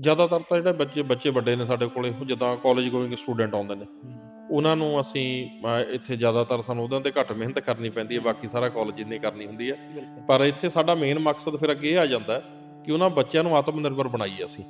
ਜ਼ਿਆਦਾਤਰ ਤਾਂ ਜਿਹੜੇ ਬੱਚੇ ਬੱਚੇ ਵੱਡੇ ਨੇ ਸਾਡੇ ਕੋਲੇ ਉਹ ਜਿੱਦਾਂ ਕਾਲਜ ਗੋਇੰਗ ਸਟੂਡੈਂਟ ਆਉਂਦੇ ਨੇ। ਉਹਨਾਂ ਨੂੰ ਅਸੀਂ ਇੱਥੇ ਜ਼ਿਆਦਾਤਰ ਸਾਨੂੰ ਉਹਨਾਂ ਤੇ ਘੱਟ ਮਿਹਨਤ ਕਰਨੀ ਪੈਂਦੀ ਹੈ ਬਾਕੀ ਸਾਰਾ ਕਾਲਜ ਇੰਨੀ ਕਰਨੀ ਹੁੰਦੀ ਹੈ। ਪਰ ਇੱਥੇ ਸਾਡਾ ਮੇਨ ਮਕਸਦ ਫਿਰ ਅੱਗੇ ਇਹ ਆ ਜਾਂਦਾ ਕਿ ਉਹਨਾਂ ਬੱਚਿਆਂ ਨੂੰ ਆਤਮ ਨਿਰਭਰ ਬਣਾਈਏ ਅਸੀਂ।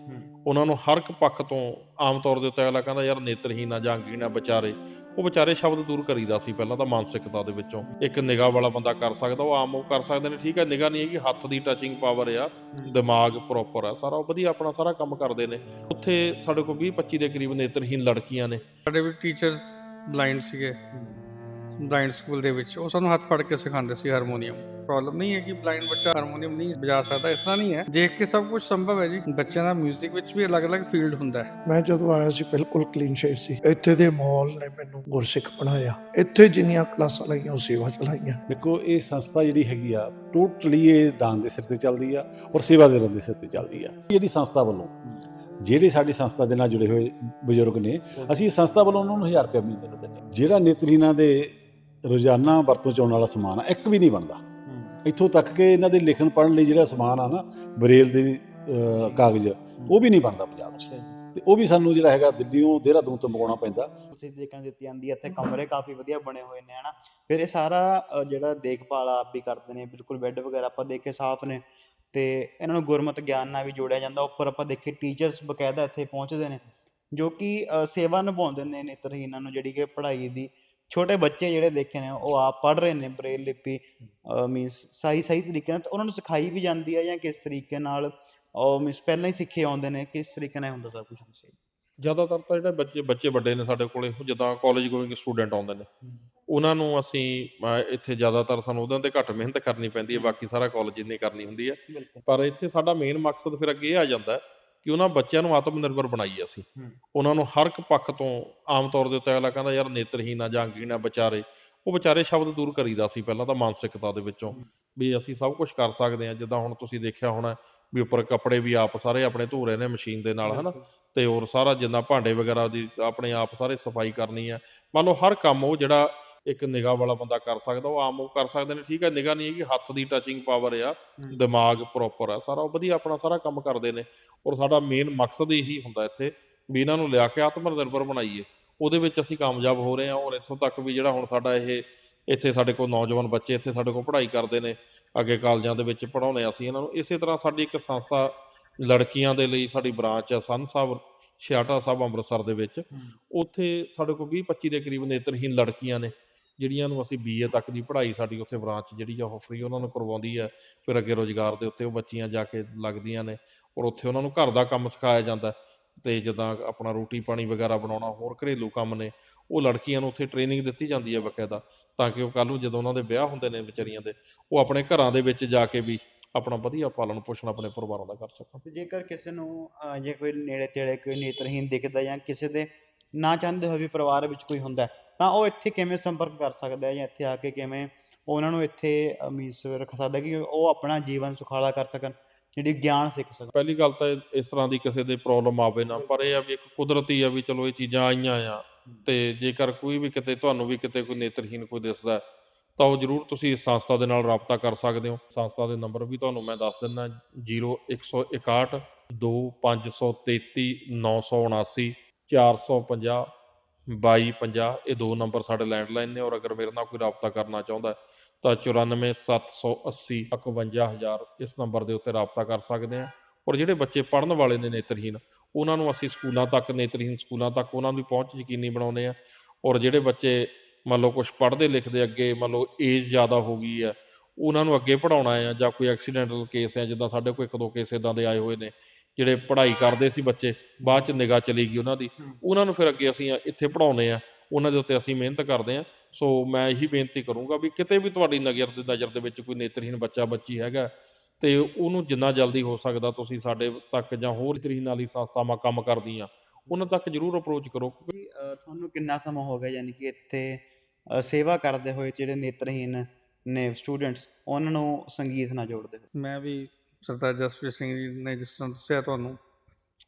ਉਹਨਾਂ ਨੂੰ ਹਰ ਇੱਕ ਪੱਖ ਤੋਂ ਆਮ ਤੌਰ ਦੇ ਉੱਤੇ ਅਗਲਾ ਕਹਿੰਦਾ ਯਾਰ ਨੇਤਰਹੀਨ ਆ ਜਾਂ ਅੰਗਹੀਨ ਆ ਵਿਚਾਰੇ। ਉਹ ਵਿਚਾਰੇ ਸ਼ਬਦ ਦੂਰ ਕਰੀਦਾ ਸੀ ਪਹਿਲਾਂ ਤਾਂ ਮਾਨਸਿਕਤਾ ਦੇ ਵਿੱਚੋਂ। ਇੱਕ ਨਿਗਾਹ ਵਾਲਾ ਬੰਦਾ ਕਰ ਸਕਦਾ ਉਹ ਆਮ ਉਹ ਕਰ ਸਕਦੇ ਨੇ। ਠੀਕ ਹੈ ਨਿਗਾਹ ਨਹੀਂ ਹੈਗੀ ਹੱਥ ਦੀ ਟੱਚਿੰਗ ਪਾਵਰ ਆ ਦਿਮਾਗ ਪ੍ਰੋਪਰ ਆ ਸਾਰਾ ਉਹ ਵਧੀਆ ਆਪਣਾ ਸਾਰਾ ਕੰਮ ਕਰਦੇ ਨੇ। ਉੱਥੇ ਸਾਡੇ ਕੋਲ 20 25 ਦੇ ਕਰੀਬ ਨੇਤਰਹੀਨ ਲੜਕੀਆਂ ਨੇ। ਸਾਡੇ ਵੀ ਟੀਚਰ ਬਲਾਈਂਡ ਸੀਗੇ। ਬਲਾਈਂਡ ਸਕੂਲ ਦੇ ਵਿੱਚ ਉਹ ਸਾਨੂੰ ਹੱਥ ਫੜ ਕੇ ਸਿਖਾਉਂਦੇ ਸੀ ਹਾਰਮੋਨੀਅਮ ਪ੍ਰੋਬਲਮ ਨਹੀਂ ਹੈ ਕਿ ਬਲਾਈਂਡ ਬੱਚਾ ਹਾਰਮੋਨੀਅਮ ਨਹੀਂ ਵਜਾ ਸਕਦਾ ਇਸ ਤਰ੍ਹਾਂ ਨਹੀਂ ਹੈ। ਦੇਖ ਕੇ ਸਭ ਕੁਝ ਸੰਭਵ ਹੈ ਜੀ। ਬੱਚਿਆਂ ਦਾ 뮤직 ਵਿੱਚ ਵੀ ਅਲੱਗ-ਅਲੱਗ ਫੀਲਡ ਹੁੰਦਾ ਹੈ। ਮੈਂ ਜਦੋਂ ਆਇਆ ਸੀ ਬਿਲਕੁਲ ਕਲੀਨ ਸ਼ੇਵ ਸੀ। ਇੱਥੇ ਦੇ ਮਾਹੌਲ ਨੇ ਮੈਨੂੰ ਗੁਰਸਿੱਖ ਬਣਾਇਆ। ਇੱਥੇ ਜਿੰਨੀਆਂ ਕਲਾਸਾਂ ਲਾਈਆਂ ਉਹ ਸੇਵਾ ਚਲਾਈਆਂ। ਦੇਖੋ ਇਹ ਸੰਸਥਾ ਜਿਹੜੀ ਹੈਗੀ ਆ ਟੋਟਲੀ ਇਹ ਦਾਨ ਦੇ ਸਿਰ ਤੇ ਚੱਲਦੀ ਆ ਔਰ ਸੇਵਾ ਦੇ ਦੇ ਸਿਰ ਤੇ ਚੱਲਦੀ ਆ। ਜਿਹੜੀ ਸੰਸਥਾ ਵੱਲੋਂ ਜਿਹੜੇ ਸਾਡੀ ਸੰਸਥਾ ਦੇ ਨਾਲ ਜੁੜੇ ਹੋਏ ਬਜ਼ੁਰਗ ਨੇ ਅਸੀਂ ਇਸ ਸੰਸਥਾ ਵੱਲੋਂ ਉਹਨਾਂ ਨੂੰ 1000 ਰੁਪਏ ਮਹੀਨੇ ਨੂੰ ਦਿੰਦੇ। ਜਿਹੜਾ ਨੇਤਰੀਨਾ ਦੇ ਰੋਜ਼ਾਨਾ ਵਰਤੋਂ ਚ ਆਉਣ ਵਾਲਾ ਸਮਾਨ ਆ ਇੱਕ ਵੀ ਨਹੀਂ ਬਣਦਾ। ਇੱਥੋਂ ਤੱਕ ਕਿ ਇਹਨਾਂ ਦੇ ਲਿਖਣ ਪੜ੍ਹਨ ਲਈ ਜਿਹੜਾ ਸਮਾਨ ਆ ਨਾ ਬਰੇਲ ਦੇ ਕਾਗਜ਼ ਉਹ ਵੀ ਨਹੀਂ ਬਣਦਾ ਪੰਜਾਬ 'ਚ। ਤੇ ਉਹ ਵੀ ਸਾਨੂੰ ਜਿਹੜਾ ਹੈਗਾ ਦਿੱਲੀੋਂ ਦੇਹਰਾਦੂਨ ਤੋਂ ਮੰਗਵਾਉਣਾ ਪੈਂਦਾ। ਤੁਸੀਂ ਦੇਖਣ ਦਿੱਤੀ ਜਾਂਦੀ ਹੈ ਇੱਥੇ ਕਮਰੇ ਕਾਫੀ ਵਧੀਆ ਬਣੇ ਹੋਏ ਨੇ ਹਨਾ। ਫਿਰ ਇਹ ਸਾਰਾ ਜਿਹੜਾ ਦੇਖਭਾਲ ਆਪ ਵੀ ਕਰਦੇ ਨੇ ਬਿਲਕੁਲ ਬੈੱਡ ਵਗੈਰਾ ਆਪਾਂ ਦੇਖੇ ਸਾਫ਼ ਨੇ। ਤੇ ਇਹਨਾਂ ਨੂੰ ਗੁਰਮਤ ਗਿਆਨ ਨਾਲ ਵੀ ਜੋੜਿਆ ਜਾਂਦਾ ਉੱਪਰ ਆਪਾਂ ਦੇਖੇ ਟੀਚਰਸ ਬਕਾਇਦਾ ਇੱਥੇ ਪਹੁੰਚਦੇ ਨੇ ਜੋ ਕਿ ਸੇਵਾ ਨਿਭਾਉਂਦੇ ਨੇ ਨੇਤਰਹੀਨਾਂ ਨੂੰ ਜਿਹੜੀ ਕਿ ਪੜ੍ਹਾਈ ਦੀ। ਛੋਟੇ ਬੱਚੇ ਜਿਹੜੇ ਦੇਖੇ ਨੇ ਉਹ ਆਪ ਪੜ੍ਹ ਰਹੇ ਨੇ ਬ੍ਰੇਲ ਲਿਪੀ ਮੀਨਸ ਸਹੀ ਸਹੀ ਤਰੀਕੇ ਨਾਲ ਤੇ ਉਹਨਾਂ ਨੂੰ ਸਿਖਾਈ ਵੀ ਜਾਂਦੀ ਹੈ ਜਾਂ ਕਿਸ ਤਰੀਕੇ ਨਾਲ ਉਹ ਮੀਨਸ ਪਹਿਲਾਂ ਹੀ ਸਿੱਖੇ ਆਉਂਦੇ ਨੇ ਕਿਸ ਤਰੀਕੇ ਨਾਲ ਹੁੰਦਾ ਸਭ ਕੁਝ ਜ਼ਿਆਦਾਤਰ ਤਾਂ ਜਿਹੜੇ ਬੱਚੇ ਬੱਚੇ ਵੱਡੇ ਨੇ ਸਾਡੇ ਕੋਲੇ ਜਿੱਦਾਂ ਕਾਲਜ ਗੋਇੰਗ ਸਟੂਡੈਂਟ ਆਉਂਦੇ ਨੇ ਉਹਨਾਂ ਨੂੰ ਅਸੀਂ ਇੱਥੇ ਜ਼ਿਆਦਾਤਰ ਸਾਨੂੰ ਉਹਨਾਂ ਤੇ ਘੱਟ ਮਿਹਨਤ ਕਰਨੀ ਪੈਂਦੀ ਹੈ ਬਾਕੀ ਸਾਰਾ ਕਾਲਜ ਇੰਨੀ ਕਰਨੀ ਹੁੰਦੀ ਹੈ। ਪਰ ਇੱਥੇ ਸਾਡਾ ਮੇਨ ਮਕਸਦ ਫਿਰ ਅੱਗੇ ਇਹ ਆ ਜਾਂਦਾ ਹੈ ਕਿ ਉਹਨਾਂ ਬੱਚਿਆਂ ਨੂੰ ਆਤਮ ਨਿਰਭਰ ਬਣਾਈਏ ਅਸੀਂ। ਉਹਨਾਂ ਨੂੰ ਹਰ ਇੱਕ ਪੱਖ ਤੋਂ ਆਮ ਤੌਰ ਦੇ ਉੱਤੇ ਅਗਲਾ ਕਹਿੰਦਾ ਯਾਰ ਨੇਤਰਹੀਨ ਆ ਜਾਂ ਅੰਗਹੀਨ ਆ ਵਿਚਾਰੇ। ਉਹ ਵਿਚਾਰੇ ਸ਼ਬਦ ਦੂਰ ਕਰੀਦਾ ਸੀ ਪਹਿਲਾਂ ਤਾਂ ਮਾਨਸਿਕਤਾ ਦੇ ਵਿੱਚੋਂ। ਵੀ ਅਸੀਂ ਸਭ ਕੁਝ ਕਰ ਸਕਦੇ ਹਾਂ। ਜਿੱਦਾਂ ਹੁਣ ਤੁਸੀਂ ਦੇਖਿਆ ਹੋਣਾ ਵੀ ਉੱਪਰ ਕੱਪੜੇ ਵੀ ਆਪ ਸਾਰੇ ਆਪਣੇ ਧੋ ਰਹੇ ਨੇ ਮਸ਼ੀਨ ਦੇ ਨਾਲ ਹਨਾ? ਤੇ ਹੋਰ ਸਾਰਾ ਜਿੰਨਾ ਭਾਂਡੇ ਵਗੈਰਾ ਦੀ ਆਪਣੇ ਆਪ ਸਾਰੇ ਸਫ਼ਾਈ ਕਰਨੀ ਹੈ ਮੰਨ ਲਓ ਹਰ ਕੰਮ ਉਹ ਜਿਹੜਾ ਇੱਕ ਨਿਗਾਹ ਵਾਲਾ ਬੰਦਾ ਕਰ ਸਕਦਾ ਉਹ ਆਮ ਉਹ ਕਰ ਸਕਦੇ ਨੇ ਠੀਕ ਹੈ ਨਿਗਾਹ ਨਹੀਂ ਹੈਗੀ ਹੱਥ ਦੀ ਟੱਚਿੰਗ ਪਾਵਰ ਆ ਦਿਮਾਗ ਪ੍ਰੋਪਰ ਆ ਸਾਰਾ ਉਹ ਵਧੀਆ ਆਪਣਾ ਸਾਰਾ ਕੰਮ ਕਰਦੇ ਨੇ ਔਰ ਸਾਡਾ ਮੇਨ ਮਕਸਦ ਇਹੀ ਹੁੰਦਾ ਇੱਥੇ ਵੀ ਇਹਨਾਂ ਨੂੰ ਲਿਆ ਕੇ ਆਤਮ ਨਿਰਭਰ ਬਣਾਈਏ ਉਹਦੇ ਵਿੱਚ ਅਸੀਂ ਕਾਮਯਾਬ ਹੋ ਰਹੇ ਹਾਂ ਔਰ ਇੱਥੋਂ ਤੱਕ ਵੀ ਜਿਹੜਾ ਹੁਣ ਸਾਡਾ ਇਹ ਇੱਥੇ ਸਾਡੇ ਕੋਲ ਨੌਜਵਾਨ ਬੱਚੇ ਇੱਥੇ ਸਾਡੇ ਕੋਲ ਪੜ੍ਹਾਈ ਕਰਦੇ ਨੇ ਅੱਗੇ ਕਾਲਜਾਂ ਦੇ ਵਿੱਚ ਪੜਾਉਂਦੇ ਅਸੀਂ ਇਹਨਾਂ ਨੂੰ ਇਸੇ ਤਰ੍ਹਾਂ ਸਾਡੀ ਇੱਕ ਸੰਸਥਾ ਲੜਕੀਆਂ ਦੇ ਲਈ ਸਾਡੀ ਬ੍ਰਾਂਚ ਆ ਸੰਨ ਸਾਹਿਬ ਛਿਆਟਾ ਸਾਹਿਬ ਅੰਮ੍ਰਿਤਸਰ ਦੇ ਵਿੱਚ ਉੱਥੇ ਸਾਡੇ ਕੋਲ 20 25 ਦੇ ਕਰੀਬ ਨੇਤਰਹੀਨ ਲੜਕੀਆਂ ਨੇ ਜਿਹੜੀਆਂ ਨੂੰ ਅਸੀਂ ਬੀਏ ਤੱਕ ਦੀ ਪੜ੍ਹਾਈ ਸਾਡੀ ਉੱਥੇ ਬ੍ਰਾਂਚ ਜਿਹੜੀ ਆ ਉਹ ਫ੍ਰੀ ਉਹਨਾਂ ਨੂੰ ਕਰਵਾਉਂਦੀ ਹੈ ਫਿਰ ਅੱਗੇ ਰੋਜ਼ਗਾਰ ਦੇ ਉੱਤੇ ਉਹ ਬੱਚੀਆਂ ਜਾ ਕੇ ਲੱਗਦੀਆਂ ਨੇ ਔਰ ਉੱਥੇ ਉਹਨਾਂ ਨੂੰ ਘਰ ਦਾ ਕੰਮ ਸਿਖਾਇਆ ਜਾਂਦਾ ਹੈ। ਤੇ ਜਿੱਦਾਂ ਆਪਣਾ ਰੋਟੀ ਪਾਣੀ ਵਗੈਰਾ ਬਣਾਉਣਾ, ਹੋਰ ਘਰੇਲੂ ਕੰਮ ਨੇ, ਉਹ ਲੜਕੀਆਂ ਨੂੰ ਉੱਥੇ ਟ੍ਰੇਨਿੰਗ ਦਿੱਤੀ ਜਾਂਦੀ ਹੈ ਬਕਾਇਦਾ ਤਾਂ ਕਿ ਉਹ ਕੱਲ ਨੂੰ ਜਦੋਂ ਉਹਨਾਂ ਦੇ ਵਿਆਹ ਹੁੰਦੇ ਨੇ ਵਿਚਾਰੀਆਂ ਦੇ, ਉਹ ਆਪਣੇ ਘਰਾਂ ਦੇ ਵਿੱਚ ਜਾ ਕੇ ਵੀ ਆਪਣਾ ਵਧੀਆ ਪਾਲਣ ਪੋਸ਼ਣ ਆਪਣੇ ਪਰਿਵਾਰਾਂ ਦਾ ਕਰ ਸਕਣ ਤੇ ਜੇਕਰ ਕਿਸੇ ਨੂੰ ਜੇ ਕੋਈ ਨੇੜੇ ਤੇੜੇ ਕੋਈ ਨੇਤਰਹੀਨ ਦਿਖਦਾ ਜਾਂ ਕਿਸੇ ਦੇ ਨਾ ਚਾਹੁੰਦੇ ਹੋਏ ਵੀ ਪਰਿਵਾਰ ਵਿੱਚ ਕੋਈ ਹੁੰਦਾ ਤਾਂ ਉਹ ਇੱਥੇ ਕਿਵੇਂ ਸੰਪਰਕ ਕਰ ਸਕਦਾ ਹੈ ਜਾਂ ਇੱਥੇ ਆ ਕੇ ਕਿਵੇਂ ਉਹਨਾਂ ਨੂੰ ਇੱਥੇ ਮੀਨਸ ਰੱਖ ਸਕਦਾ ਕਿ ਉਹ ਆਪਣਾ ਜੀਵਨ ਸੁਖਾਲਾ ਕਰ ਸਕਣ ਜਿਹੜੀ ਗਿਆਨ ਸਿੱਖ ਸਕਣ। ਪਹਿਲੀ ਗੱਲ ਤਾਂ ਇਸ ਤਰ੍ਹਾਂ ਦੀ ਕਿਸੇ ਦੇ ਪ੍ਰੋਬਲਮ ਆਵੇ ਨਾ ਪਰ ਇਹ ਆ ਵੀ ਇੱਕ ਕੁਦਰਤੀ ਆ ਵੀ ਚਲੋ ਇਹ ਚੀਜ਼ਾਂ ਆਈਆਂ ਆ ਤੇ ਜੇਕਰ ਕੋਈ ਵੀ ਕਿਤੇ ਤੁਹਾਨੂੰ ਵੀ ਕਿਤੇ ਕੋਈ ਨੇਤਰਹੀਨ ਕੋਈ ਦਿਸਦਾ ਹੈ, ਤਾਂ ਉਹ ਜਰੂਰ ਤੁਸੀਂ ਇਸ ਸੰਸਥਾ ਦੇ ਨਾਲ ਰਾਬਤਾ ਕਰ ਸਕਦੇ ਹੋ। ਸੰਸਥਾ ਦੇ ਨੰਬਰ ਵੀ ਤੁਹਾਨੂੰ ਮੈਂ ਦੱਸ ਦਿੰਦਾ 0161 2533 979 450 2250 ਇਹ ਦੋ ਨੰਬਰ ਸਾਡੇ ਲੈਂਡਲਾਈਨ ਨੇ ਔਰ ਅਗਰ ਮੇਰੇ ਨਾਲ ਕੋਈ ਰਾਬਤਾ ਕਰਨਾ ਚਾਹੁੰਦਾ ਹੈ, ਤਾਂ 94780 51000 ਇਸ ਨੰਬਰ ਦੇ ਉੱਤੇ ਰਾਬਤਾ ਕਰ ਸਕਦੇ ਆ ਔਰ ਜਿਹੜੇ ਬੱਚੇ ਪੜ੍ਹਨ ਵਾਲੇ ਨੇ ਨੇਤਰਹੀਨ ਉਹਨਾਂ ਨੂੰ ਅਸੀਂ ਸਕੂਲਾਂ ਤੱਕ ਨੇਤਰਹੀਨ ਸਕੂਲਾਂ ਤੱਕ ਉਹਨਾਂ ਦੀ ਪਹੁੰਚ ਯਕੀਨੀ ਬਣਾਉਂਦੇ ਆ ਔਰ ਜਿਹੜੇ ਬੱਚੇ ਮੰਨ ਲਓ ਕੁਝ ਪੜ੍ਹਦੇ ਲਿਖਦੇ ਅੱਗੇ ਮੰਨ ਲਓ ਏਜ ਜ਼ਿਆਦਾ ਹੋ ਗਈ ਆ ਉਹਨਾਂ ਨੂੰ ਅੱਗੇ ਪੜਾਉਣਾ ਆ ਜਾਂ ਕੋਈ ਐਕਸੀਡੈਂਟਲ ਕੇਸ ਆ ਜਿੱਦਾਂ ਸਾਡੇ ਕੋਲ ਇੱਕ ਦੋ ਕੇਸ ਇਦਾਂ ਦੇ ਆਏ ਹੋਏ ਨੇ ਜਿਹੜੇ ਪੜ੍ਹਾਈ ਕਰਦੇ ਸੀ ਬੱਚੇ ਬਾਅਦ ਚ ਨਿਗਾਹ ਚਲੀ ਗਈ ਉਹਨਾਂ ਦੀ। ਉਹਨਾਂ ਨੂੰ ਫਿਰ ਅੱਗੇ ਅਸੀਂ ਇੱਥੇ ਪੜਾਉਨੇ ਆ ਉਹਨਾਂ ਦੇ ਉੱਤੇ ਅਸੀਂ ਮਿਹਨਤ ਕਰਦੇ ਆ। ਸੋ ਮੈਂ ਇਹੀ ਬੇਨਤੀ ਕਰੂੰਗਾ ਵੀ ਕਿਤੇ ਵੀ ਤੁਹਾਡੀ ਨਜ਼ਰ ਦੇ ਨਜ਼ਰ ਦੇ ਵਿੱਚ ਕੋਈ ਨੇਤਰਹੀਨ ਬੱਚਾ ਬੱਚੀ ਹੈਗਾ ਤੇ ਉਹਨੂੰ ਜਿੰਨਾ ਜਲਦੀ ਹੋ ਸਕਦਾ ਤੁਸੀਂ ਸਾਡੇ ਤੱਕ ਜਾਂ ਹੋਰ ਨੇਤਰਹੀਨ ਵਾਲੀ ਸੰਸਥਾਵਾਂ ਕੰਮ ਕਰਦੀਆਂ ਉਹਨਾਂ ਤੱਕ ਜਰੂਰ ਅਪਰੋਚ ਕਰੋ। ਕਿ, ਅਹ, ਤੁਹਾਨੂੰ ਕਿੰਨਾ ਸਮਾਂ ਹੋ ਗਿਆ ਯਾਨੀ ਕਿ ਇੱਥੇ ਸੇਵਾ ਕਰਦੇ ਹੋਏ ਜਿਹੜੇ ਨੇਤਰਹੀਨ ਨੇ ਸਟੂਡੈਂਟਸ ਉਹਨਾਂ ਨੂੰ ਸੰਗੀਤ ਨਾਲ ਜੋੜਦੇ ਹੋਏ? ਮੈਂ ਵੀ ਸਰਦਾਰ ਜਸਪ੍ਰੀਤ ਸਿੰਘ ਜੀ ਨੇ ਜਿਸ ਤਰ੍ਹਾਂ ਦੱਸਿਆ ਤੁਹਾਨੂੰ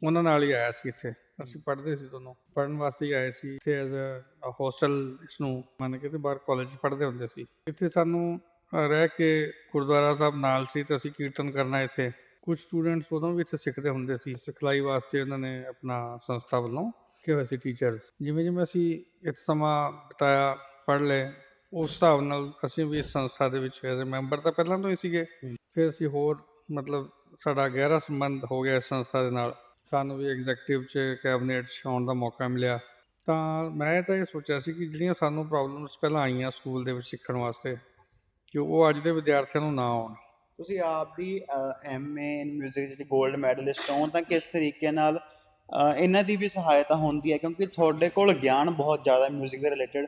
ਉਹਨਾਂ ਨਾਲ ਹੀ ਆਇਆ ਸੀ ਇੱਥੇ। ਅਸੀਂ ਪੜ੍ਹਦੇ ਸੀ ਦੋਨੋਂ। ਪੜ੍ਹਨ ਵਾਸਤੇ ਹੀ ਆਏ ਸੀ। ਇੱਥੇ ਐਜ਼ ਅ ਹੋਸਟਲ ਇਸ ਨੂੰ ਮੰਨ ਕੇ ਤੇ ਬਾਹਰ ਕਾਲਜ ਪੜ੍ਹਦੇ ਹੁੰਦੇ ਸੀ। ਇੱਥੇ ਸਾਨੂੰ ਅ, ਰਹਿ ਕੇ ਗੁਰਦੁਆਰਾ ਸਾਹਿਬ ਨਾਲ ਸੀ ਤੇ ਅਸੀਂ ਕੀਰਤਨ ਕਰਨਾ ਇੱਥੇ। ਕੁਝ ਸਟੂਡੈਂਟਸ ਉਦੋਂ ਵੀ ਇੱਥੇ ਸਿੱਖਦੇ ਹੁੰਦੇ ਸੀ। ਸਿਖਲਾਈ ਵਾਸਤੇ ਉਹਨਾਂ ਨੇ ਆਪਣਾ ਸੰਸਥਾ ਵੱਲੋਂ ਕਿ ਹੋਏ ਸੀ ਟੀਚਰਸ ਜਿਵੇਂ ਜਿਵੇਂ ਅਸੀਂ ਇੱਕ ਸਮਾਂ ਬਿਤਾਇਆ ਪੜ੍ਹ ਲਏ ਉਸ ਹਿਸਾਬ ਨਾਲ ਅਸੀਂ ਵੀ ਇਸ ਸੰਸਥਾ ਦੇ ਵਿੱਚ ਐਜ਼ ਮੈਂਬਰ ਤਾਂ ਪਹਿਲਾਂ ਤੋਂ ਹੀ ਸੀਗੇ। ਫਿਰ ਅਸੀਂ ਹੋਰ ਮਤਲਬ ਸਾਡਾ ਗਹਿਰਾ ਸੰਬੰਧ ਹੋ ਗਿਆ ਇਸ ਸੰਸਥਾ ਦੇ ਨਾਲ। ਸਾਨੂੰ ਵੀ ਐਗਜੈਕਟਿਵ ਚ ਕੈਬਨਿਟ ਚ ਆਉਣ ਦਾ ਮੌਕਾ ਮਿਲਿਆ। ਤਾਂ ਮੈਂ ਤਾਂ ਇਹ ਸੋਚਿਆ ਸੀ ਕਿ ਜਿਹੜੀਆਂ ਸਾਨੂੰ ਪ੍ਰੋਬਲਮਸ ਪਹਿਲਾਂ ਆਈਆਂ ਸਕੂਲ ਦੇ ਵਿੱਚ ਸਿੱਖਣ ਵਾਸਤੇ, ਕਿ ਉਹ ਅੱਜ ਦੇ ਵਿਦਿਆਰਥੀਆਂ ਨੂੰ ਨਾ ਆਉਣ। ਤੁਸੀਂ ਆਪ ਵੀ ਐਮਏ ਇਨ 뮤직 ਜਿਹੜੀ 골ਡ ਮੈਡਲਿਸਟ ਹੋ, ਤਾਂ ਕਿਸ ਤਰੀਕੇ ਨਾਲ ਇਹਨਾਂ ਦੀ ਵੀ ਸਹਾਇਤਾ ਹੁੰਦੀ ਹੈ? ਕਿਉਂਕਿ ਤੁਹਾਡੇ ਕੋਲ ਗਿਆਨ ਬਹੁਤ ਜ਼ਿਆਦਾ 뮤직 ਦੇ ਰਿਲੇਟਡ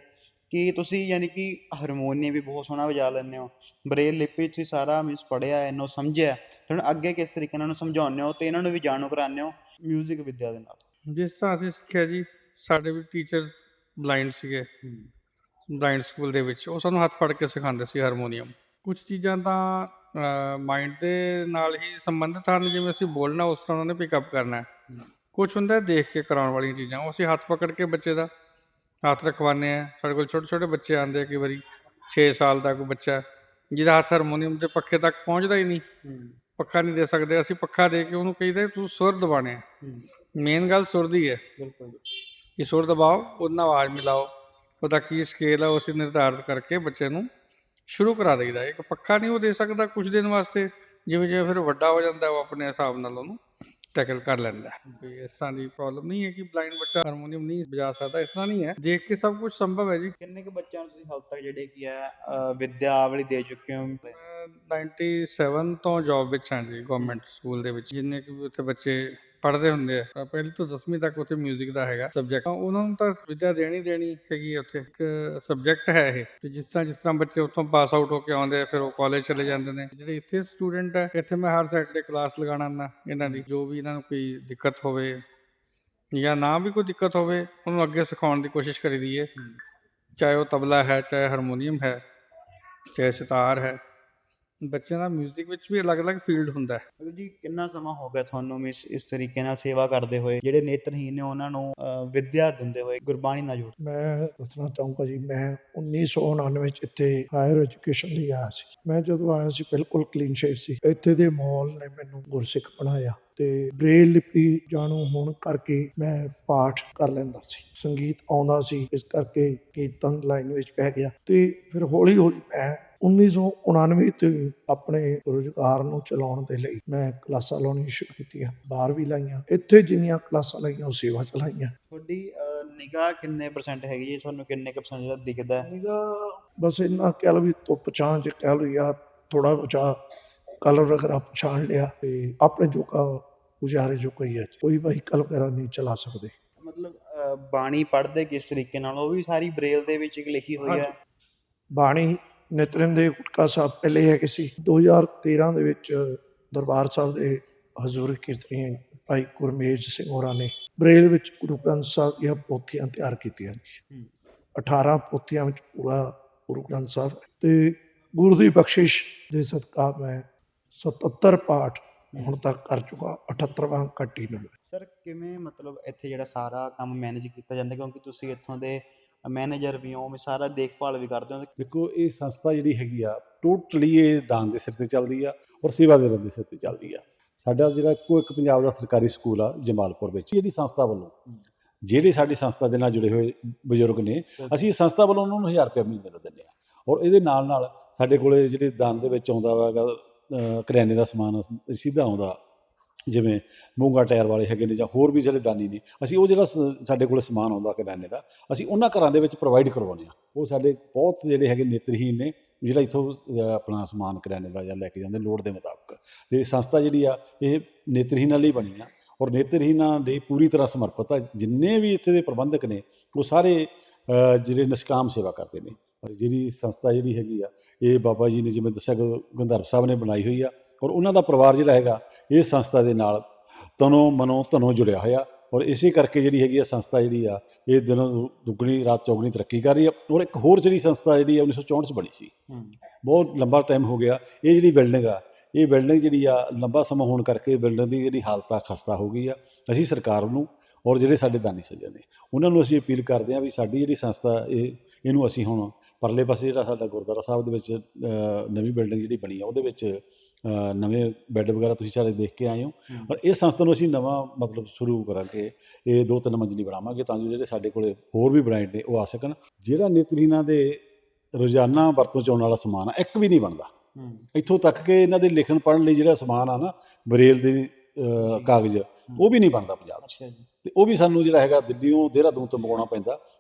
ਕਿ ਤੁਸੀਂ ਯਾਨੀ ਕਿ ਹਾਰਮੋਨੀਅਮ ਵੀ ਬਹੁਤ ਸੋਹਣਾ ਵਜਾ ਲੈਂਦੇ ਹੋ। ਬ੍ਰੇਲ ਲਿਪੀ ਤੁਸੀਂ ਸਾਰਾ ਮੀਨਸ ਪੜ੍ਹਿਆ ਇਹਨੂੰ ਸਮਝਿਆ। ਤੁਹਾਨੂੰ ਅੱਗੇ ਕਿਸ ਤਰੀਕੇ ਨਾਲ ਇਹਨੂੰ ਸਮਝਾਉਂਦੇ ਹੋ ਤੇ ਇਹਨਾਂ ਨੂੰ ਵੀ ਜਾਣੂ ਕਰਾਉਂਦੇ ਹੋ 뮤직 ਵਿੱਦਿਆ ਦੇ ਨਾਲ? ਜਿਸ ਤਰ੍ਹਾਂ ਅਸੀਂ ਸਿੱਖਿਆ ਜੀ, ਸਾਡੇ ਵੀ ਟੀਚਰ ਬਲਾਈਂਡ ਸੀਗੇ। ਬਲਾਈਂਡ ਸਕੂਲ ਦੇ ਵਿੱਚ। ਉਹ ਸਾਨੂੰ ਹੱਥ ਫੜ ਕੇ ਸਿਖਾਉਂਦੇ ਸੀ ਹਾਰਮੋਨੀਅਮ। ਕੁਝ ਚੀਜ਼ਾਂ ਤਾਂ ਮਾਈਂਡ ਦੇ ਨਾਲ ਹੀ ਸੰਬੰਧਿਤ ਹਨ। ਜਿਵੇਂ ਅਸੀਂ ਬੋਲਣਾ, ਉਸ ਤਰ੍ਹਾਂ ਉਹਨਾਂ ਨੇ ਪਿਕਅਪ ਕਰਨਾ। ਹੈ ਕੁਝ ਹੁੰਦਾ ਦੇਖ ਕੇ ਕਰਾਉਣ ਵਾਲੀਆਂ ਚੀਜ਼ਾਂ। ਉਹ ਅਸੀਂ ਹੱਥ ਪਕੜ ਕੇ ਬੱਚੇ ਦਾ ਹੱਥ ਰਖਵਾਉਂਦੇ ਆ। ਸਾਡੇ ਕੋਲ ਛੋਟੇ ਛੋਟੇ ਬੱਚੇ ਆਉਂਦੇ ਆ ਕਈ ਵਾਰੀ 6 ਸਾਲ ਦਾ ਕੋਈ ਬੱਚਾ ਜਿਹਦਾ ਹੱਥ ਹਾਰਮੋਨੀਅਮ ਦੇ ਪੱਖੇ ਤੱਕ ਪਹੁੰਚਦਾ ਹੀ ਨਹੀਂ। ਪੱਖਾ ਨਹੀਂ ਦੇ ਸਕਦੇ ਅਸੀਂ ਪੱਖਾ ਦੇ ਕੇ ਉਹਨੂੰ ਕਹੀਦਾ ਤੂੰ ਸੁਰ ਦਬਾਣੇ ਆ। ਮੇਨ ਗੱਲ ਸੁਰ ਦੀ ਹੈ। ਬਿਲਕੁਲ। ਕਿ ਸੁਰ ਦਬਾਓ ਉਹਨਾਂ ਆਵਾਜ਼ ਮਿਲਾਓ ਉਹਦਾ ਕੀ ਸਕੇਲ ਹੈ ਉਹ ਅਸੀਂ ਨਿਰਧਾਰਿਤ ਕਰਕੇ ਬੱਚੇ ਨੂੰ ਸ਼ੁਰੂ ਕਰਾ ਦਈਦਾ। ਇੱਕ ਪੱਖਾ ਨਹੀਂ ਉਹ ਦੇ ਸਕਦਾ ਕੁਝ ਦਿਨ ਵਾਸਤੇ ਜਿਵੇਂ ਜਿਵੇਂ ਫਿਰ ਵੱਡਾ ਹੋ ਜਾਂਦਾ ਉਹ ਆਪਣੇ ਹਿਸਾਬ ਨਾਲ ਉਹਨੂੰ ਟੈਕਲ ਕਰ ਲੈਂਦਾ। ਹੈ। ਵੀ ਇਸ ਤਰ੍ਹਾਂ ਦੀ ਪ੍ਰੋਬਲਮ ਨਹੀਂ ਹੈ ਕਿ ਬਲਾਈਂਡ ਬੱਚਾ ਹਾਰਮੋਨੀਅਮ ਨਹੀਂ ਵਜਾ ਸਕਦਾ ਇਸ ਤਰ੍ਹਾਂ ਨਹੀਂ ਹੈ। ਦੇਖ ਕੇ ਸਭ ਕੁਝ ਸੰਭਵ ਹੈ ਜੀ। ਕਿੰਨੇ ਕੁ ਬੱਚਿਆਂ ਨੂੰ ਤੁਸੀਂ ਹਾਲ ਤੱਕ ਜਿਹੜੇ ਕੀ ਹੈ ਅ, ਵਿੱਦਿਆ ਵਾਲੀ ਦੇ ਚੁੱਕੇ ਹੋ? ਮੈਂ 97 ਤੋਂ ਜੌਬ ਵਿੱਚ ਹਾਂ ਜੀ ਗਵਰਨਮੈਂਟ ਸਕੂਲ ਦੇ ਵਿੱਚ। ਜਿੰਨੇ ਕਿ ਵੀ ਉੱਥੇ ਬੱਚੇ ਪੜ੍ਹਦੇ ਹੁੰਦੇ ਆ। ਪਹਿਲੀ ਤੋਂ 10ਵੀਂ ਤੱਕ ਉੱਥੇ 뮤직 ਦਾ ਹੈਗਾ ਸਬਜੈਕਟ ਉਹਨਾਂ ਨੂੰ ਤਾਂ ਵਿਦਿਆ ਦੇਣੀ ਦੇਣੀ ਹੈਗੀ ਉੱਥੇ। ਇੱਕ ਸਬਜੈਕਟ ਹੈ ਇਹ। ਤੇ ਜਿਸ ਤਰ੍ਹਾਂ ਜਿਸ ਤਰ੍ਹਾਂ ਬੱਚੇ ਉੱਥੋਂ ਪਾਸ ਆਊਟ ਹੋ ਕੇ ਆਉਂਦੇ ਆ ਫਿਰ ਉਹ ਕਾਲਜ ਚਲੇ ਜਾਂਦੇ ਨੇ। ਜਿਹੜੇ ਇੱਥੇ ਸਟੂਡੈਂਟ ਹੈ ਇੱਥੇ ਮੈਂ ਹਰ ਸੈਟਰਡੇ ਕਲਾਸ ਲਗਾਉਣਾ ਨਾ ਇਹਨਾਂ ਦੀ। ਜੋ ਵੀ ਇਹਨਾਂ ਨੂੰ ਕੋਈ ਦਿੱਕਤ ਹੋਵੇ ਜਾਂ ਨਾ ਵੀ ਕੋਈ ਦਿੱਕਤ ਹੋਵੇ ਉਹਨੂੰ ਅੱਗੇ ਸਿਖਾਉਣ ਦੀ ਕੋਸ਼ਿਸ਼ ਕਰੀਦੀ ਹੈ। ਚਾਹੇ ਉਹ ਤਬਲਾ ਹੈ ਚਾਹੇ ਹਾਰਮੋਨੀਅਮ ਹੈ ਚਾਹੇ ਸਿਤਾਰ ਹੈ। ਬੱਚਿਆਂ ਦਾ 뮤직 ਵਿੱਚ ਵੀ ਅਲੱਗ-ਅਲੱਗ ਫੀਲਡ ਹੁੰਦਾ ਹੈ। ਅਗਰ ਜੀ ਕਿੰਨਾ ਸਮਾਂ ਹੋ ਗਿਆ ਤੁਹਾਨੂੰ ਇਸ ਇਸ ਤਰੀਕੇ ਨਾਲ ਸੇਵਾ ਕਰਦੇ ਹੋਏ? ਜਿਹੜੇ ਨੇਤਰਹੀਨ ਨੇ ਉਹਨਾਂ ਨੂੰ ਵਿੱਦਿਆ ਦਿੰਦੇ ਹੋਏ ਗੁਰਬਾਣੀ ਨਾਲ ਜੋੜ। ਮੈਂ ਦੱਸਣਾ ਚਾਹੂੰਗਾ ਜੀ ਮੈਂ 1999 ਵਿੱਚ ਇੱਥੇ ਹਾਇਰ ਐਜੂਕੇਸ਼ਨ ਲਈ ਆਇਆ ਸੀ। ਮੈਂ ਜਦੋਂ ਆਇਆ ਸੀ ਬਿਲਕੁਲ ਕਲੀਨ ਸ਼ੇਵ ਸੀ। ਇੱਥੇ ਦੇ ਮਾਹੌਲ ਨੇ ਮੈਨੂੰ ਗੁਰਸਿੱਖ ਬਣਾਇਆ ਤੇ ਬ੍ਰੇਲ ਲਿਪੀ ਜਾਣੂ ਹੋਣ ਕਰਕੇ ਮੈਂ ਪਾਠ ਕਰ ਲੈਂਦਾ ਸੀ। ਸੰਗੀਤ ਆਉਂਦਾ ਸੀ ਇਸ ਕਰਕੇ ਕੀਰਤਨ ਲਾਈਨ ਵਿੱਚ ਪੈ ਗਿਆ ਤੇ ਫਿਰ ਹੌਲੀ ਹੌਲੀ ਮੈਂ 1999 ਤੋਂ ਆਪਣੇ ਰੁਜ਼ਗਾਰ ਨੂੰ ਚਲਾਉਣ ਦੇ ਲਈ ਮੈਂ ਕਲਾਸਾਂ ਲਾਉਣੀਆਂ ਸ਼ੁਰੂ ਕੀਤੀਆਂ ਬਾਹਰ ਵੀ ਲਾਈਆਂ ਇੱਥੇ ਜਿੰਨੀਆਂ ਕਲਾਸਾਂ ਲਾਈਆਂ ਉਹ ਸੇਵਾ ਚਲਾਈਆਂ ਤੁਹਾਡੀ ਨਿਗਾਹ ਕਿੰਨੇ ਪਰਸੈਂਟ ਹੈਗੀ ਜੀ? ਤੁਹਾਨੂੰ ਕਿੰਨੇ ਕੁ percent ਜਿਹੜਾ ਦਿਖਦਾ ਹੈ? ਨਿਗਾ ਬਸ ਇੰਨਾ ਕਹਿ ਲਓ ਵੀ ਧੁੱਪ ਛਾਂ ਚ ਕਹਿ ਲਓ ਜਾਂ ਥੋੜਾ ਬਚਾ ਕਲਰ ਵਗੈਰਾ ਪਛਾਣ ਲਿਆ ਤੇ ਆਪਣੇ ਜੋ ਕਾ ਗੁਜ਼ਾਰੇ ਜੋ ਕੋਈ ਹੈ। ਕੋਈ ਵਹੀਕਲ ਵਗੈਰਾ ਨਹੀਂ ਚਲਾ ਸਕਦੇ। ਮਤਲਬ ਬਾਣੀ ਪੜ੍ਹਦੇ ਕਿਸ ਤਰੀਕੇ ਨਾਲ? ਉਹ ਵੀ ਸਾਰੀ ਬ੍ਰੇਲ ਦੇ ਵਿੱਚ ਲਿਖੀ ਹੋਈ ਹੈ। ਬਾਣੀ ਨਿਤਨੇਮ ਦੇ ਗੁਟਕਾ ਸਾਹਿਬ ਪਹਿਲੇ ਹੈ ਕਿ ਸੀ 2013 ਦੇ ਵਿੱਚ ਦਰਬਾਰ ਸਾਹਿਬ ਦੇ ਹਜ਼ੂਰ ਕੀਰਤਨੀ ਭਾਈ ਗੁਰਮੇਜ ਸਿੰਘ ਹੋਰਾਂ ਨੇ ਬਰੇਲ ਵਿੱਚ ਗੁਰੂ ਗ੍ਰੰਥ ਸਾਹਿਬ ਦੀਆਂ ਪੋਥੀਆਂ ਤਿਆਰ ਕੀਤੀਆਂ ਨੇ। 18 ਪੋਥੀਆਂ ਵਿੱਚ ਪੂਰਾ ਗੁਰੂ ਗ੍ਰੰਥ ਸਾਹਿਬ ਤੇ ਗੁਰੂ ਦੀ ਬਖਸ਼ਿਸ਼ ਦੇ ਸਦਕਾ ਮੈਂ 77 ਪਾਠ ਹੁਣ ਤੱਕ ਕਰ ਚੁੱਕਾ 78ਵਾਂ ਕੰਟੀਨਿਊ ਹੈ ਸਰ ਕਿਵੇਂ ਮਤਲਬ ਇੱਥੇ ਜਿਹੜਾ ਸਾਰਾ ਕੰਮ ਮੈਨੇਜ ਕੀਤਾ ਜਾਂਦਾ? ਕਿਉਂਕਿ ਤੁਸੀਂ ਇੱਥੋਂ ਦੇ ਮੈਨੇਜਰ ਵੀ ਹੋ ਵੀ ਸਾਰਾ ਦੇਖਭਾਲ ਵੀ ਕਰਦੇ ਹੋ ਦੇਖੋ, ਇਹ ਸੰਸਥਾ ਜਿਹੜੀ ਹੈਗੀ ਆ, ਟੋਟਲੀ ਇਹ ਦਾਨ ਦੇ ਸਿਰ ਤੇ ਚੱਲਦੀ ਆ ਔਰ ਸੇਵਾ ਦੇ ਦੇ ਸਿਰ ਤੇ ਚੱਲਦੀ ਆ। ਸਾਡਾ ਜਿਹੜਾ ਇੱਕੋ ਇੱਕ ਪੰਜਾਬ ਦਾ ਸਰਕਾਰੀ ਸਕੂਲ ਆ, ਜਮਾਲਪੁਰ ਵਿੱਚ, ਇਹਦੀ ਸੰਸਥਾ ਵੱਲੋਂ। ਜਿਹੜੇ ਸਾਡੀ ਸੰਸਥਾ ਦੇ ਨਾਲ ਜੁੜੇ ਹੋਏ ਬਜ਼ੁਰਗ ਨੇ, ਅਸੀਂ ਇਸ ਸੰਸਥਾ ਵੱਲੋਂ ਉਹਨਾਂ ਨੂੰ 1000 ਰੁਪਏ ਮਹੀਨੇ ਦਾ ਦਿੰਦੇ ਆ। ਔਰ ਇਹਦੇ ਨਾਲ ਨਾਲ ਸਾਡੇ ਕੋਲੇ ਜਿਹੜੇ ਦਾਨ ਦੇ ਵਿੱਚ ਆਉਂਦਾ ਵਾਗਾ ਕਰਿਆਨੇ ਦਾ ਸਮਾਨ ਸਿੱਧਾ ਆਉਂਦਾ ਜਿਵੇਂ ਮੂੰਗਾ ਟਾਇਰ ਵਾਲੇ ਹੈਗੇ ਨੇ ਜਾਂ ਹੋਰ ਵੀ ਜਿਹੜੇ ਦਾਨੀ ਨੇ, ਅਸੀਂ ਉਹ ਜਿਹੜਾ ਸ- ਸਾਡੇ ਕੋਲ ਸਮਾਨ ਆਉਂਦਾ ਕਰਿਆਨੇ ਦਾ, ਅਸੀਂ ਉਹਨਾਂ ਘਰਾਂ ਦੇ ਵਿੱਚ ਪ੍ਰੋਵਾਈਡ ਕਰਵਾਉਂਦੇ ਆ ਉਹ ਸਾਡੇ ਬਹੁਤ ਜਿਹੜੇ ਹੈਗੇ ਨੇਤਰਹੀਨ ਨੇ, ਜਿਹੜਾ ਇੱਥੋਂ ਆਪਣਾ ਸਮਾਨ ਕਰਿਆਨੇ ਦਾ ਜਾਂ ਲੈ ਕੇ ਜਾਂਦੇ ਲੋੜ ਦੇ ਮੁਤਾਬਕ। ਤੇ ਸੰਸਥਾ ਜਿਹੜੀ ਆ, ਇਹ ਨੇਤਰਹੀਨਾਂ ਲਈ ਬਣੀ ਆ ਔਰ ਨੇਤਰਹੀਨਾਂ ਲਈ ਪੂਰੀ ਤਰ੍ਹਾਂ ਸਮਰਪਿਤ ਆ, ਜਿੰਨੇ ਵੀ ਇੱਥੇ ਦੇ ਪ੍ਰਬੰਧਕ ਨੇ, ਉਹ ਸਾਰੇ ਜਿਹੜੇ ਨਿਸ਼ਕਾਮ ਸੇਵਾ ਕਰਦੇ ਨੇ। ਜਿਹੜੀ ਸੰਸਥਾ ਜਿਹੜੀ ਹੈਗੀ ਆ, ਇਹ ਬਾਬਾ ਜੀ ਨੇ ਜਿਵੇਂ ਦੱਸਿਆ, ਗੁ- ਗੰਧਰਵ ਸਾਹਿਬ ਨੇ ਬਣਾਈ ਹੋਈ ਆ ਔਰ ਉਹਨਾਂ ਦਾ ਪਰਿਵਾਰ ਜਿਹੜਾ ਹੈਗਾ ਇਹ ਸੰਸਥਾ ਦੇ ਨਾਲ ਤਨੋਂ ਮਨੋਂ ਧਨੋਂ ਜੁੜਿਆ ਹੋਇਆ ਔਰ ਇਸੇ ਕਰਕੇ ਜਿਹੜੀ ਹੈਗੀ ਆ ਸੰਸਥਾ ਜਿਹੜੀ ਆ ਇਹ ਦਿਨੋਂ ਦੁੱਗਣੀ ਰਾਤ ਚੌਗਣੀ ਤਰੱਕੀ ਕਰ ਰਹੀ ਆ ਔਰ ਇੱਕ ਹੋਰ ਜਿਹੜੀ ਸੰਸਥਾ ਜਿਹੜੀ ਆ 1964 ਚ ਬਣੀ ਸੀ। ਬਹੁਤ ਲੰਬਾ ਟਾਈਮ ਹੋ ਗਿਆ। ਇਹ ਜਿਹੜੀ ਬਿਲਡਿੰਗ ਆ ਇਹ ਬਿਲਡਿੰਗ ਜਿਹੜੀ ਆ ਲੰਬਾ ਸਮਾਂ ਹੋਣ ਕਰਕੇ ਬਿਲਡਿੰਗ ਦੀ ਜਿਹੜੀ ਹਾਲਤ ਆ ਖਸਤਾ ਹੋ ਗਈ ਆ। ਅਸੀਂ ਸਰਕਾਰ ਨੂੰ ਔਰ ਜਿਹੜੇ ਸਾਡੇ ਦਾਨੀ ਸੱਜਣ ਨੇ ਉਹਨਾਂ ਨੂੰ ਅਸੀਂ ਅਪੀਲ ਕਰਦੇ ਹਾਂ ਵੀ ਸਾਡੀ ਜਿਹੜੀ ਸੰਸਥਾ ਇਹ ਇਹਨੂੰ ਅਸੀਂ ਹੁਣ ਪਰਲੇ ਪਾਸੇ ਜਿਹੜਾ ਸਾਡਾ ਗੁਰਦੁਆਰਾ ਸਾਹਿਬ ਦੇ ਵਿੱਚ ਨਵੀਂ ਬਿਲਡਿੰਗ ਜਿਹੜੀ ਬਣੀ ਆ ਉਹਦੇ ਵਿੱਚ ਨਵੇਂ ਬੈੱਡ ਵਗੈਰਾ ਤੁਸੀਂ ਸਾਰੇ ਦੇਖ ਕੇ ਆਏ ਹੋ। ਪਰ ਇਹ ਸੰਸਥਾ ਨੂੰ ਅਸੀਂ ਨਵਾਂ ਮਤਲਬ ਸ਼ੁਰੂ ਕਰਾਂਗੇ। ਇਹ ਦੋ ਤਿੰਨ ਮੰਜ਼ਲੀ ਬਣਾਵਾਂਗੇ ਤਾਂ ਜੋ ਜਿਹੜੇ ਸਾਡੇ ਕੋਲੇ ਹੋਰ ਵੀ ਬ੍ਰਾਂਡ ਨੇ ਉਹ ਆ ਸਕਣ। ਜਿਹੜਾ ਨੇਤਰੀਨਾ ਦੇ ਰੋਜ਼ਾਨਾ ਵਰਤੋਂ ਚ ਆਉਣ ਵਾਲਾ ਸਮਾਨ ਆ ਇੱਕ ਵੀ ਨਹੀਂ ਬਣਦਾ। ਇੱਥੋਂ ਤੱਕ ਕਿ ਇਹਨਾਂ ਦੇ ਲਿਖਣ ਪੜ੍ਹਨ ਲਈ ਜਿਹੜਾ ਸਮਾਨ ਆ ਨਾ ਬਰੇਲ ਦੇ ਕਾਗਜ਼ ਉਹ ਵੀ ਨਹੀਂ ਬਣਦਾ ਪੰਜਾਬ 'ਚ। ਅੱਛਾ ਜੀ। ਤੇ ਉਹ ਵੀ ਸਾਨੂੰ ਜਿਹੜਾ ਹੈਗਾ ਦਿੱਲੀੋਂ ਦੇਹਰਾਦੂਨ ਤੋਂ ਮੰਗਵਾਉਣਾ ਪੈਂਦਾ।